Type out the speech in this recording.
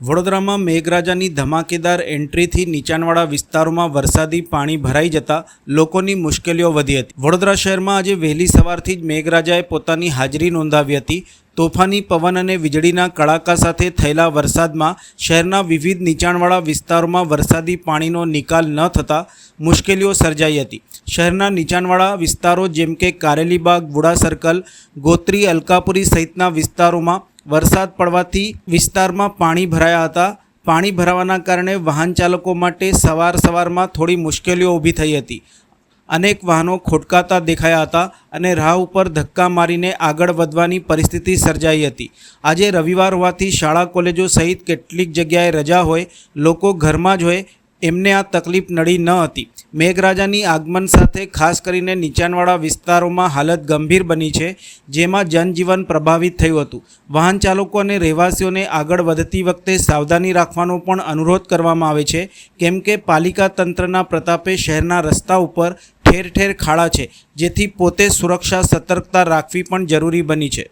વડોદરામાં મેઘરાજાની ધમાકેદાર એન્ટ્રીથી નીચાણવાળા વિસ્તારોમાં વરસાદી પાણી ભરાઈ જતા લોકોની મુશ્કેલીઓ વધી હતી. વડોદરા શહેરમાં આજે વહેલી સવારથી જ મેઘરાજાએ પોતાની હાજરી નોંધાવી હતી. તોફાની પવન અને વીજળીના કડાકા સાથે થયેલા વરસાદમાં શહેરના વિવિધ નીચાણવાળા વિસ્તારોમાં વરસાદી પાણીનો નિકાલ ન થતાં મુશ્કેલીઓ સર્જાઈ હતી. શહેરના નીચાણવાળા વિસ્તારો જેમ કે કારેલીબાગ, બુડા સર્કલ, ગોત્રી, અલકાપુરી સહિતના વિસ્તારોમાં વરસાદ પડવાથી વિસ્તારમાં પાણી ભરાયા હતા. પાણી ભરાવાના કારણે વાહન ચાલકો માટે સવાર સવારમાં થોડી મુશ્કેલીઓ ઊભી થઈ હતી. અનેક વાહનો ખોટકાતા દેખાયા હતા અને રાહ ઉપર ધક્કા મારીને આગળ વધવાની પરિસ્થિતિ સર્જાઈ હતી. આજે રવિવાર હોવાથી શાળા કોલેજો સહિત કેટલીક જગ્યાએ રજા હોય, લોકો ઘરમાં જ હોય એમને આ તકલીફ નડી ન હતી. મેઘરાજાની આગમન સાથે ખાસ કરીને નીચાણવાળા વિસ્તારોમાં હાલત ગંભીર બની છે, જેમાં જનજીવન પ્રભાવિત થયું હતું. વાહન ચાલકો અને રહેવાસીઓને આગળ વધતી વખતે સાવધાની રાખવાનો પણ અનુરોધ કરવામાં આવે છે, કેમ કે પાલિકા તંત્રના પ્રતાપે શહેરના રસ્તા ઉપર ઠેર ઠેર ખાડા છે, જેથી પોતે સુરક્ષા સતર્કતા રાખવી પણ જરૂરી બની છે.